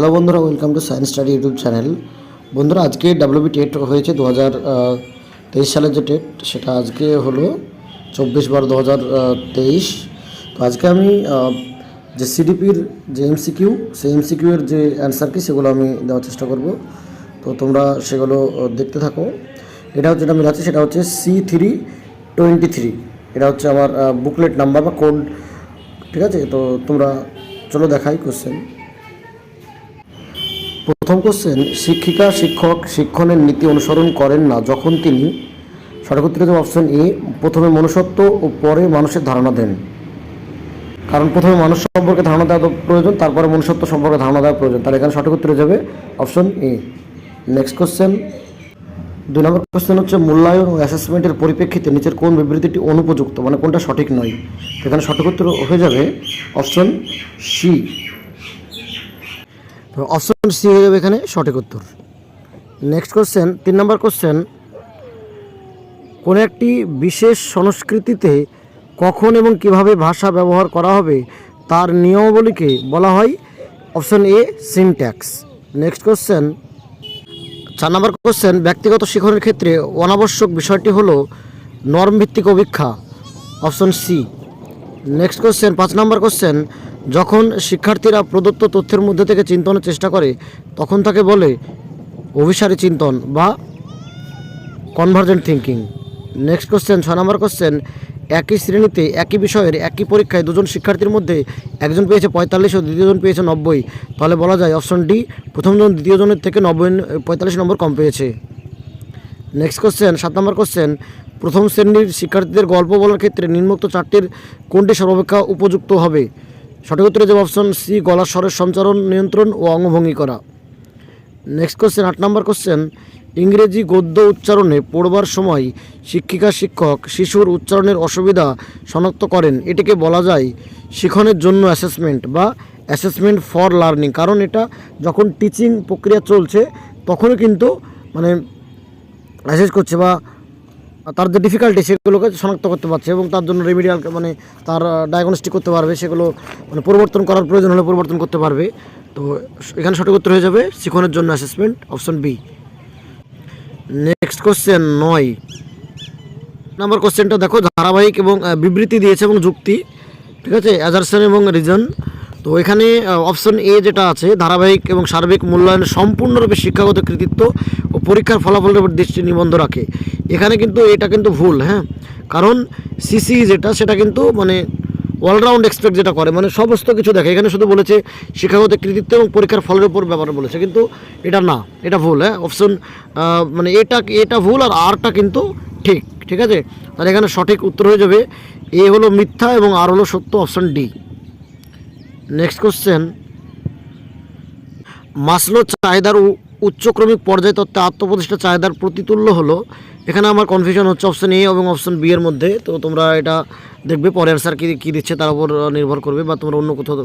Hello বন্ধুরা welcome to science study YouTube channel বন্ধুরা, আজকে ডাব্লিউবি টেট হয়েছে দু হাজার তেইশ সালের যে টেট সেটা আজকে হলো চব্বিশ বারো দু হাজার তেইশ। তো আজকে আমি যে সিডিপির যে এমসিকিউ সেই এমসিকিউ এর যে অ্যান্সার কি, সেগুলো আমি দেওয়ার চেষ্টা করব। তো তোমরা সেগুলো দেখতে থাকো। এটা হচ্ছে, যেটা মিলাচ্ছি, সেটা হচ্ছে সি থ্রি টোয়েন্টি থ্রি এটা হচ্ছে আমার বুকলেট নাম্বার বা কোড ঠিক আছে? তো তোমরা, চলো দেখাই কোশ্চেন প্রথম কোশ্চেন শিক্ষিকা, শিক্ষক, শিক্ষণের নীতি অনুসরণ করেন না যখন তিনি সঠিক উত্তর অপশন এ প্রথমে মনুষ্যত্ব ও পরে মানুষের ধারণা দেন। কারণ প্রথমে মানুষ সম্পর্কে ধারণা দেওয়া প্রয়োজন, তারপরে মনুষ্যত্ব সম্পর্কে ধারণা দেওয়া প্রয়োজন। তাহলে এখানে সঠিক উত্তর যাবে অপশন এ নেক্সট কোশ্চেন দুই নম্বর কোশ্চেন হচ্ছে, মূল্যায়ন ও অ্যাসেসমেন্টের পরিপ্রেক্ষিতে নিচের কোন বিবৃতিটি অনুপযুক্ত? মানে কোনটা সঠিক নয়। এখানে সঠিক উত্তর হয়ে যাবে অপশন সি অপশন সি হয়ে যাবে এখানে সঠিক উত্তর। নেক্সট কোশ্চেন তিন নম্বর কোশ্চেন কোন একটি বিশেষ সংস্কৃতিতে কখন এবং কীভাবে ভাষা ব্যবহার করা হবে তার নিয়মাবলীকে বলা হয় option A syntax next question চার নম্বর কোশ্চেন ব্যক্তিগত শিক্ষণের ক্ষেত্রে অনাবশ্যক বিষয়টি হলো নর্ম ভিত্তিক অভিক্ষা অপশন সি নেক্সট কোশ্চেন পাঁচ নম্বর কোশ্চেন যখন শিক্ষার্থীরা প্রদত্ত তথ্যের মধ্যে থেকে চিন্তনের চেষ্টা করে, তখন তাকে বলে অভিসারী চিন্তন বা কনভার্জেন্ট থিঙ্কিং নেক্সট কোশ্চেন ছয় নম্বর কোশ্চেন একই শ্রেণীতে, একই বিষয়ের একই পরীক্ষায় দুজন শিক্ষার্থীর মধ্যে একজন পেয়েছে পঁয়তাল্লিশ ও দ্বিতীয়জন পেয়েছে নব্বই। তাহলে বলা যায় অপশন ডি প্রথমজন দ্বিতীয়জনের থেকে নব্বই, পঁয়তাল্লিশ নম্বর কম পেয়েছে। নেক্সট কোশ্চেন সাত নম্বর কোশ্চেন প্রথম শ্রেণির শিক্ষার্থীদের গল্প বলার ক্ষেত্রে নিম্নোক্ত চারটির কোনটি সর্বাপেক্ষা উপযুক্ত হবে? সঠিক উত্তরে যে অপশন সি গলার স্বরের সঞ্চারণ, নিয়ন্ত্রণ ও অঙ্গভঙ্গি করা। নেক্সট কোশ্চেন আট নম্বর কোশ্চেন ইংরেজি গদ্য উচ্চারণে পড়বার সময় শিক্ষিকা, শিক্ষক, শিশুর উচ্চারণের অসুবিধা শনাক্ত করেন। এটিকে বলা যায় শিখনের জন্য অ্যাসেসমেন্ট বা অ্যাসেসমেন্ট ফর লার্নিং কারণ এটা যখন টিচিং প্রক্রিয়া চলছে তখনও কিন্তু মানে অ্যাসেস করছে বা তার যে ডিফিকাল্টি সেগুলোকে শনাক্ত করতে পারছে এবং তার জন্য রেমিডিয়াল মানে তার ডায়াগনস্টিক করতে পারবে, সেগুলো মানে পরিবর্তন করার প্রয়োজন হলে পরিবর্তন করতে পারবে। তো এখানে সঠিক উত্তর হয়ে যাবে, শিখনের জন্য assessment option B next question নয়। নাম্বার কোশ্চেনটা দেখো, ধারাবাহিক এবং বিবৃতি দিয়েছে এবং যুক্তি, ঠিক আছে? অ্যাজারশন এবং রিজন তো এখানে অপশন এ যেটা আছে, ধারাবাহিক এবং সার্বিক মূল্যায়ন সম্পূর্ণরূপে শিক্ষাগত কৃতিত্ব ও পরীক্ষার ফলাফলের উপর দৃষ্টি নিবন্ধ রাখে। এখানে কিন্তু এটা কিন্তু ভুল হ্যাঁ? কারণ সিসি যেটা, সেটা কিন্তু মানে অলরাউন্ড এক্সপেক্ট যেটা করে মানে সমস্ত কিছু দেখে। এখানে শুধু বলেছে শিক্ষাগত কৃতিত্ব এবং পরীক্ষার ফলের উপর ব্যাপারে বলেছে, কিন্তু এটা না, এটা ভুল হ্যাঁ? অপশন মানে এটা এটা ভুল আর আরটা কিন্তু ঠিক ঠিক আছে? তাহলে এখানে সঠিক উত্তর হয়ে যাবে এ হলো মিথ্যা এবং আর হলো সত্য option D next question Maslow চাহিদার উচ্চক্রমিক পর্যায় তত্ত্বে আত্মপ্রতিষ্ঠা চাহিদার প্রতিতুল্য হলো। এখানে আমার কনফিউশন হচ্ছে অপশন এ এবং অপশন বি এর মধ্যে। তো তোমরা এটা দেখবে, পরের স্যার কী কী দিচ্ছে তার উপর নির্ভর করবে বা তোমরা অন্য কোথাও,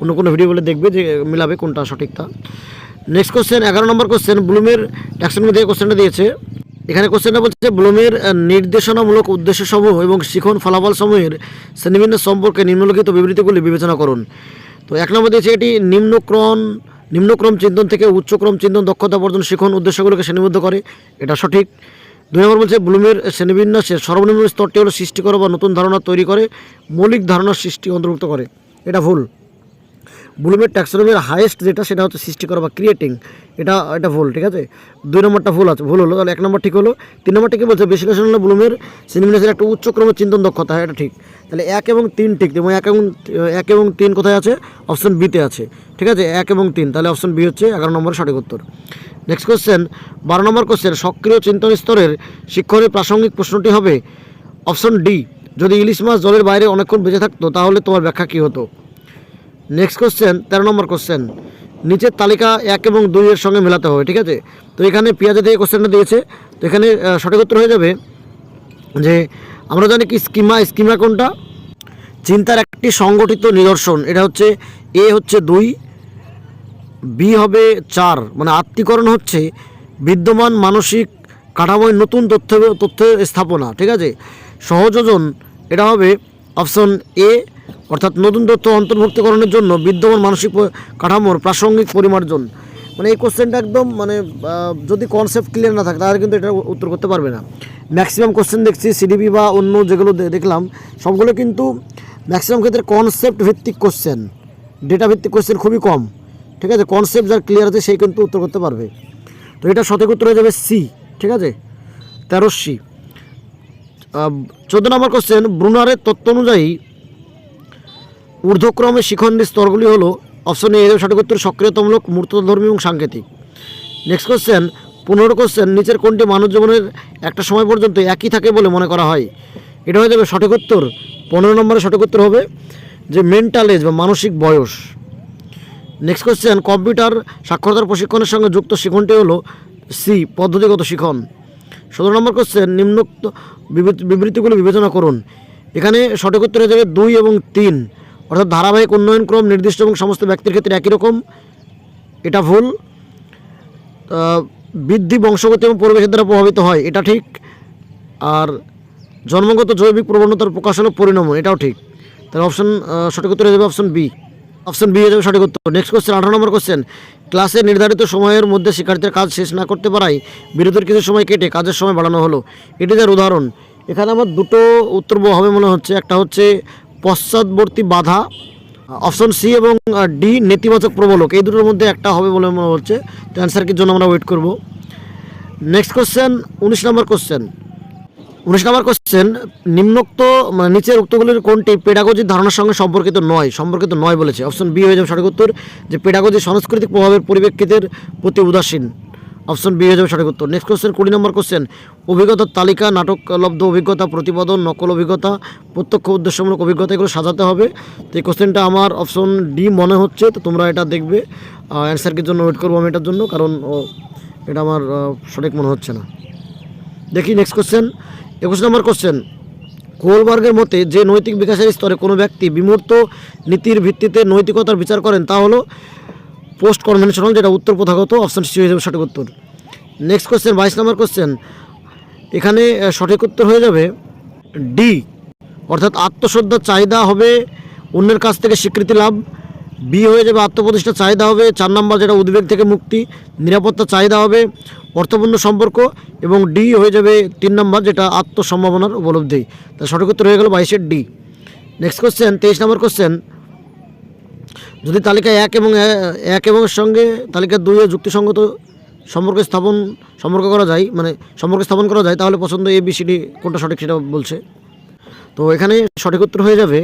অন্য কোনো ভিডিও বলে দেখবে যে মিলাবে কোনটা সঠিকটা। নেক্সট কোশ্চেন এগারো নম্বর কোশ্চেন ব্লুমের ট্যাক্সনমি দিয়ে কোশ্চেনটা দিয়েছে। এখানে কোশ্চেনটা বলছে, ব্লুমের নির্দেশনামূলক উদ্দেশ্যসমূহ এবং শিখন ফলাফল সমূহের শ্রেণীবিন্যাস সম্পর্কে নিম্নলিখিত বিবৃতিগুলি বিবেচনা করুন। তো এক নম্বর দিয়েছে এটি নিম্নক্রম নিম্নক্রম চিন্তন থেকে উচ্চক্রম চিন্তন দক্ষতা বর্জন শিখন উদ্দেশ্যগুলোকে শ্রেণীবদ্ধ করে। এটা সঠিক। দুই নম্বর বলছে ব্লুমের শ্রেণীবিন্যাসের সর্বনিম্ন স্তরটি হলো সৃষ্টি করা বা নতুন ধারণা তৈরি করে, মৌলিক ধারণার সৃষ্টি অন্তর্ভুক্ত করে। এটা ভুল। ব্লুমের ট্যাক্সোনমির হাইয়েস্ট যেটা সেটা হচ্ছে সৃষ্টি করা বা ক্রিয়েটিং এটা এটা ভুল ঠিক আছে? দুই নম্বরটা ভুল আছে ভুল হলো তাহলে এক নম্বর ঠিক হলো। তিন নম্বরটা কি বলছে? বিশ্লেষণ হলো ব্লুমের সিনেমিনাসের একটা উচ্চক্রমের চিন্তন দক্ষতা হ্যাঁ, এটা ঠিক। তাহলে এক এবং তিন ঠিক এবং এক এবং এক এবং তিন কোথায় আছে? অপশন বিতে আছে ঠিক আছে? এক এবং তিন তাহলে অপশন বি হচ্ছে এগারো নম্বরের সঠিক উত্তর। নেক্সট কোশ্চেন বারো নম্বর কোশ্চেন সক্রিয় চিন্তন স্তরের শিক্ষণের প্রাসঙ্গিক প্রশ্নটি হবে অপশন ডি যদি ইলিশ মাছ জলের বাইরে অনেকক্ষণ বেঁচে থাকতো তাহলে তোমার ব্যাখ্যা কী হতো? নেক্সট কোশ্চেন তেরো নম্বর কোশ্চেন নিচের তালিকা এক এবং দুইয়ের সঙ্গে মেলাতে হবে, ঠিক আছে? তো এখানে পেঁয়াজে দিয়ে কোশ্চেনটা দিয়েছে। তো এখানে সঠিক উত্তর হয়ে যাবে যে, আমরা জানি কি স্কিমা স্কিমা কোনটা? চিন্তার একটি সংগঠিত নিদর্শন, এটা হচ্ছে এ হচ্ছে দুই, বি হবে চার। মানে আত্মীকরণ হচ্ছে বিদ্যমান মানসিক কাঠামোয় নতুন তথ্য তথ্যের স্থাপনা, ঠিক আছে? সহযোজন, এটা হবে অপশন এ অর্থাৎ নতুন তথ্য অন্তর্ভুক্তিকরণের জন্য বিদ্যমান মানসিক কাঠামোর প্রাসঙ্গিক পরিমার্জন। মানে এই কোশ্চেনটা একদম মানে যদি কনসেপ্ট ক্লিয়ার না থাকে, তাহলে কিন্তু এটা উত্তর করতে পারবে না। ম্যাক্সিমাম কোশ্চেন দেখছি সিডিপি বা অন্য যেগুলো দেখলাম, সবগুলো কিন্তু ম্যাক্সিমাম ক্ষেত্রে কনসেপ্ট ভিত্তিক কোশ্চেন ডেটা ভিত্তিক কোশ্চেন খুবই কম। ঠিক আছে? কনসেপ্ট যার ক্লিয়ার আছে সেই কিন্তু উত্তর করতে পারবে। তো এটা সঠিক উত্তর হয়ে যাবে সি ঠিক আছে? তেরো সি চোদ্দ নম্বর কোশ্চেন ব্রুনারের তত্ত্ব অনুযায়ী ঊর্ধ্বক্রমে শিখণ্ডী স্তরগুলি হলো অপশন এ এর সঠিক উত্তর সক্রিয়তামূলক, মূর্তধর্মী এবং সাংকেতিক। নেক্সট কোশ্চেন পনেরো কোশ্চেন নিচের কোনটি মানব জীবনের একটা সময় পর্যন্ত একই থাকে বলে মনে করা হয়? এটা হয়ে যাবে সঠিক উত্তর পনেরো নম্বরে সঠিক উত্তর হবে যে মেন্টাল এজ বা মানসিক বয়স। নেক্সট কোশ্চেন কম্পিউটার সাক্ষরতার প্রশিক্ষণের সঙ্গে যুক্ত শিখনটি হলো সি পদ্ধতিগত শিখন। সতেরো নম্বর কোশ্চেন নিম্নোক্ত বিবৃতি- বিবৃতিগুলো বিবেচনা করুন। এখানে সঠিক উত্তর হয়ে যাবে দুই এবং তিন। অর্থাৎ ধারাবাহিক উন্নয়নক্রম নির্দিষ্ট এবং সমস্ত ব্যক্তির ক্ষেত্রে একই রকম, এটা ভুল। বৃদ্ধি, বংশগতি এবং পরিবেশের দ্বারা প্রভাবিত হয়, এটা ঠিক। আর জন্মগত জৈবিক প্রবণতার প্রকাশ হলো পরিণমন এটাও ঠিক। তাহলে অপশন সঠিক উত্তর হয়ে যাবে অপশন বি অপশন বি হয়ে যাবে সঠিক উত্তর। নেক্সট কোশ্চেন আঠারো নম্বর কোশ্চেন ক্লাসে নির্ধারিত সময়ের মধ্যে শিক্ষার্থীর কাজ শেষ না করতে পারায় বিরতির কিছু সময় কেটে কাজের সময় বাড়ানো হলো। এটি যার উদাহরণ। এখানে আমার দুটো উত্তর হবে মনে হচ্ছে। একটা হচ্ছে পশ্চাৎবর্তী বাধা, অপশন সি এবং ডি নেতিবাচক প্রবলক এই দুটোর মধ্যে একটা হবে বলে মনে হচ্ছে। তো অ্যান্সারটির জন্য আমরা ওয়েট করব? নেক্সট কোশ্চেন উনিশ নম্বর কোশ্চেন উনিশ নম্বর কোশ্চেন নিম্নোক্ত মানে নিচের উক্তগুলির কোনটি পেডাগজির ধারণার সঙ্গে সম্পর্কিত নয়? সম্পর্কিত নয় বলেছে। অপশন বি হয়ে যাবে সঠিক উত্তর, যে পেডাগজি সাংস্কৃতিক প্রভাবের পরিপ্রেক্ষিতের প্রতি উদাসীন। অপশন বি হয়ে যাবে সঠিক উত্তর। নেক্সট কোশ্চেন কুড়ি নম্বর কোশ্চেন অভিজ্ঞতার তালিকা নাটকলব্ধ অভিজ্ঞতা, প্রতিপাদন, নকল অভিজ্ঞতা, প্রত্যক্ষ উদ্দেশ্যমূলক অভিজ্ঞতা, এগুলো সাজাতে হবে। তো এই কোশ্চেনটা আমার অপশন ডি মনে হচ্ছে, তো তোমরা এটা দেখবে। অ্যান্সারকের জন্য ওয়েট করব আমি এটার জন্য, কারণ এটা আমার সঠিক মনে হচ্ছে না। দেখি নেক্সট কোশ্চেন একুশ নম্বর কোশ্চেন কোলবার্গের মতে যে নৈতিক বিকাশের স্তরে কোনো ব্যক্তি বিমূর্ত নীতির ভিত্তিতে নৈতিকতার বিচার করেন, তা হলো পোস্ট কনভেনশনাল যেটা উত্তর প্রথাগত অপশন সি হয়ে যাবে সঠিক উত্তর। নেক্সট কোশ্চেন বাইশ নম্বর কোশ্চেন এখানে সঠিক উত্তর হয়ে যাবে ডি অর্থাৎ আত্মশ্রদ্ধার চাহিদা হবে অন্যের কাছ থেকে স্বীকৃতি লাভ। বি হয়ে যাবে আত্মপ্রতিষ্ঠার চাহিদা হবে, চার নম্বর যেটা উদ্বেগ থেকে মুক্তি, নিরাপত্তার চাহিদা হবে, অর্থপূর্ণ সম্পর্ক, এবং ডি হয়ে যাবে তিন নম্বর যেটা আত্মসম্ভাবনার উপলব্ধি। তা সঠিক উত্তর হয়ে গেল বাইশের ডি নেক্সট কোশ্চেন তেইশ নম্বর কোশ্চেন যদি তালিকা এক এবং এক এবং সঙ্গে তালিকা দুইয়ে যুক্তিসঙ্গত সম্পর্ক স্থাপন, সম্পর্ক করা যায় মানে সম্পর্ক স্থাপন করা যায়, তাহলে পছন্দ এ, বি, সি, ডি কোনটা সঠিক সেটা বলছে। তো এখানে সঠিক উত্তর হয়ে যাবে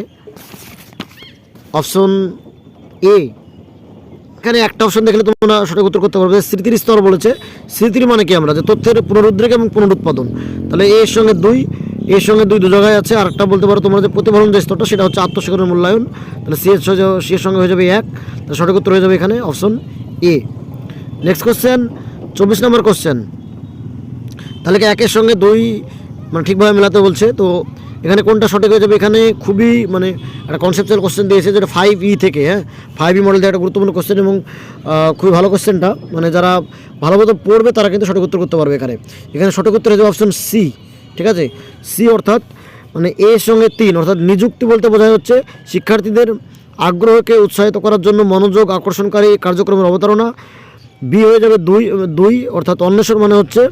অপশন এ। এখানে একটা অপশন দেখলে তোমরা সঠিক উত্তর করতে পারবে। স্মৃতির স্তর বলেছে। স্মৃতির মানে কি আমরা? যে তথ্যের পুনরুদ্রেক এবং পুনরুৎপাদন। তাহলে এর সঙ্গে দুই এর সঙ্গে দুই দু জায়গায় আছে। আর একটা বলতে পারো তোমরা যে প্রতিফলন যে স্তরটা, সেটা হচ্ছে আত্মস্বীকারের মূল্যায়ন। তাহলে সি এর সি এর সঙ্গে হয়ে যাবে এক। তাহলে সঠিক উত্তর হয়ে যাবে এখানে অপশন এ নেক্সট কোশ্চেন চব্বিশ নম্বর কোশ্চেন তাহলে কি একের সঙ্গে দুই মানে ঠিকভাবে মেলাতে বলছে? তো এখানে কোনটা সঠিক হয়ে যাবে? এখানে খুবই মানে একটা কনসেপচুয়াল কোশ্চেন দিয়েছে, যেটা ফাইভ ই থেকে হ্যাঁ? ফাইভ ই মডেল দিয়ে একটা গুরুত্বপূর্ণ কোশ্চেন এবং খুবই ভালো কোশ্চেনটা মানে যারা ভালো মতো পড়বে, তারা কিন্তু সঠিক উত্তর করতে পারবে এখানে। এখানে সঠিক উত্তর হয়ে যাবে অপশন সি ঠিক আছে? সি অর্থাৎ মানে এর সঙ্গে তিন, অর্থাৎ নিযুক্তি বলতে বোঝা হচ্ছে শিক্ষার্থীদের আগ্রহকে উৎসাহিত করার জন্য মনোযোগ আকর্ষণকারী কার্যক্রমের অবতারণা। বি হয়ে যাবে দুই দুই, অর্থাৎ অন্বেষণ মানে হচ্ছে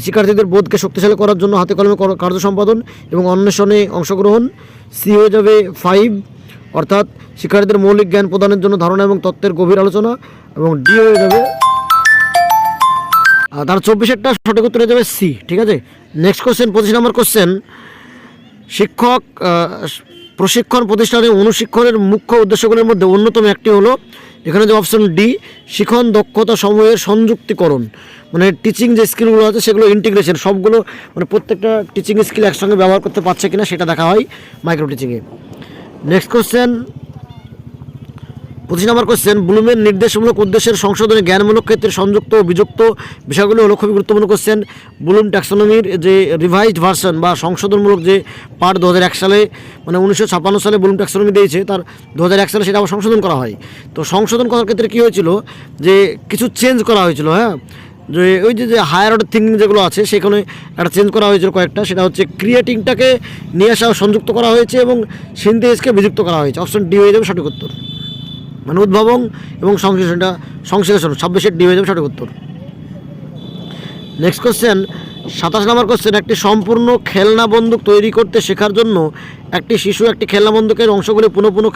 শিক্ষার্থীদের বোধকে শক্তিশালী করার জন্য হাতে কলমে কর- কার্য সম্পাদন এবং অন্বেষণে অংশগ্রহণ। সি হয়ে যাবে ফাইভ অর্থাৎ শিক্ষার্থীদের মৌলিক জ্ঞান প্রদানের জন্য ধারণা এবং তত্ত্বের গভীর আলোচনা। এবং ডি হয়ে যাবে তার চব্বিশেরটা সঠিক উত্তর যাবে সি, ঠিক আছে? নেক্সট কোশ্চেন পঁচিশ নম্বর কোশ্চেন শিক্ষক প্রশিক্ষণ প্রতিষ্ঠানে অনুশিক্ষণের মুখ্য উদ্দেশ্যগুলির মধ্যে অন্যতম একটি হলো, এখানে যে অপশন ডি শিখন দক্ষতা সমূহের সংযুক্তিকরণ। মানে টিচিং যে স্কিলগুলো আছে, সেগুলো ইন্টিগ্রেশন সবগুলো মানে প্রত্যেকটা টিচিং স্কিল একসঙ্গে ব্যবহার করতে পারছে কিনা সেটা দেখা হয় মাইক্রো টিচিংয়ে নেক্সট কোশ্চেন পঁচিশ নম্বর কোশ্চেন ব্লুমের নির্দেশমূলক উদ্দেশ্যের সংশোধনে জ্ঞানমূলক ক্ষেত্রে সংযুক্ত বিযুক্ত বিষয়গুলো হলো খুবই গুরুত্বপূর্ণ কোশ্চেন ব্লুম ট্যাক্সোনমির যে রিভাইজড ভার্সন বা সংশোধনমূলক যে পার্ট দু হাজার এক সালে মানে উনিশশো ছাপ্পান্ন সালে ব্লুম ট্যাক্সোনমি দিয়েছে, তার দু হাজার এক সালে সেটা আবার সংশোধন করা হয়। তো সংশোধন করার ক্ষেত্রে কী হয়েছিল? যে কিছু চেঞ্জ করা হয়েছিল হ্যাঁ? যে ওই যে যে হায়ার অর্ডার থিঙ্কিং যেগুলো আছে, সেখানে একটা চেঞ্জ করা হয়েছিল কয়েকটা। সেটা হচ্ছে ক্রিয়েটিংটাকে নিয়ে আসা সংযুক্ত করা হয়েছে এবং সিনথেসকে বিযুক্ত করা হয়েছে। অপশন ডি হয়ে যাবে সঠিক উত্তর। মানে উদ্ভাবন এবং সংশ্লেষণটা, সংশ্লেষণ ছাব্বিশের ডি হয়ে যাবে সঠিক উত্তর। নেক্সট কোশ্চেন সাতাশ নম্বর কোশ্চেন একটি সম্পূর্ণ খেলনা বন্দুক তৈরি করতে শেখার জন্য একটি শিশু একটি খেলনা বন্দুকের অংশগুলি পুনঃ পুনঃ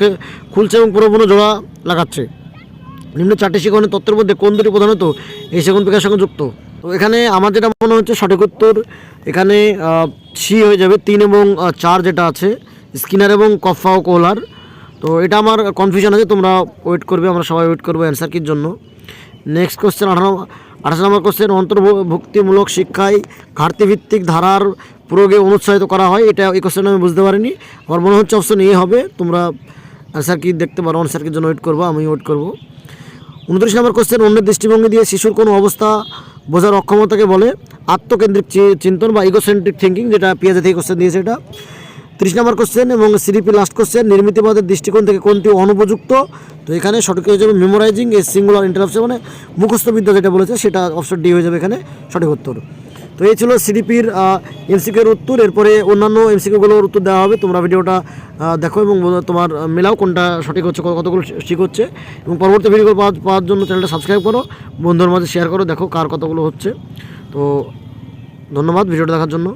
খুলছে এবং পুনঃ পুনঃ জোড়া লাগাচ্ছে। নিম্ন চারটি শিক্ষণের তত্ত্বের মধ্যে কোন দুটি প্রধানত এই সেগুন বিকাশের সঙ্গে যুক্ত? তো এখানে আমার যেটা মনে হচ্ছে সঠিক উত্তর, এখানে সি হয়ে যাবে তিন এবং চার যেটা আছে, স্কিনার এবং কফা ও কোলার। তো এটা আমার কনফিউশন আছে, তোমরা ওয়েট করবে, আমরা সবাই ওয়েট করব অ্যান্সার কির জন্য। নেক্সট কোশ্চেন আঠারো আঠাশ নম্বর কোশ্চেন অন্তর্ভুক্তিমূলক শিক্ষায় ঘাটতিভিত্তিক ধারার প্রয়োগে অনুৎসাহিত করা হয়, এটা এই কোশ্চেন আমি বুঝতে পারিনি। আমার মনে হচ্ছে অপশন এ হবে, তোমরা অ্যান্সার কি দেখতে পারো অ্যান্সার কির জন্য ওয়েট করব, আমি ওয়েট করব। উনত্রিশ নম্বর কোশ্চেন অন্যের দৃষ্টিভঙ্গি দিয়ে শিশুর কোনো অবস্থা বোঝার অক্ষমতাকে বলে আত্মকেন্দ্রিক চিন্তন বা ইগোসেন্ট্রিক থিঙ্কিং যেটা পিয়াজে থেকে কোশ্চেন দিয়েছে এটা। ত্রিশ নম্বর কোশ্চেন এবং সিডিপি লাস্ট কোশ্চেন নির্মিতিবাদের দৃষ্টিকোণ থেকে কোনটি অনুপযুক্ত? তো এখানে সঠিক হয়ে যাবে মেমোরাইজিং এ সিঙ্গুলার ইন্টারাপশন মানে মুখস্থবিদ্যা যেটা বলেছে, সেটা অপশন ডি হয়ে যাবে এখানে সঠিক উত্তর। তো এই ছিল সিডিপির এমসিকিউর উত্তর। এরপরে অন্যান্য এমসিকিউগুলোর উত্তর দেওয়া হবে। তোমরা ভিডিওটা দেখো এবং তোমার মেলাও কোনটা সঠিক হচ্ছে কত- কতগুলো ঠিক হচ্ছে। এবং পরবর্তী ভিডিও পাওয়ার পাওয়ার জন্য চ্যানেলটা সাবস্ক্রাইব করো বন্ধুর মাঝে শেয়ার করো, দেখো কার কতগুলো হচ্ছে। তো ধন্যবাদ ভিডিওটা দেখার জন্য।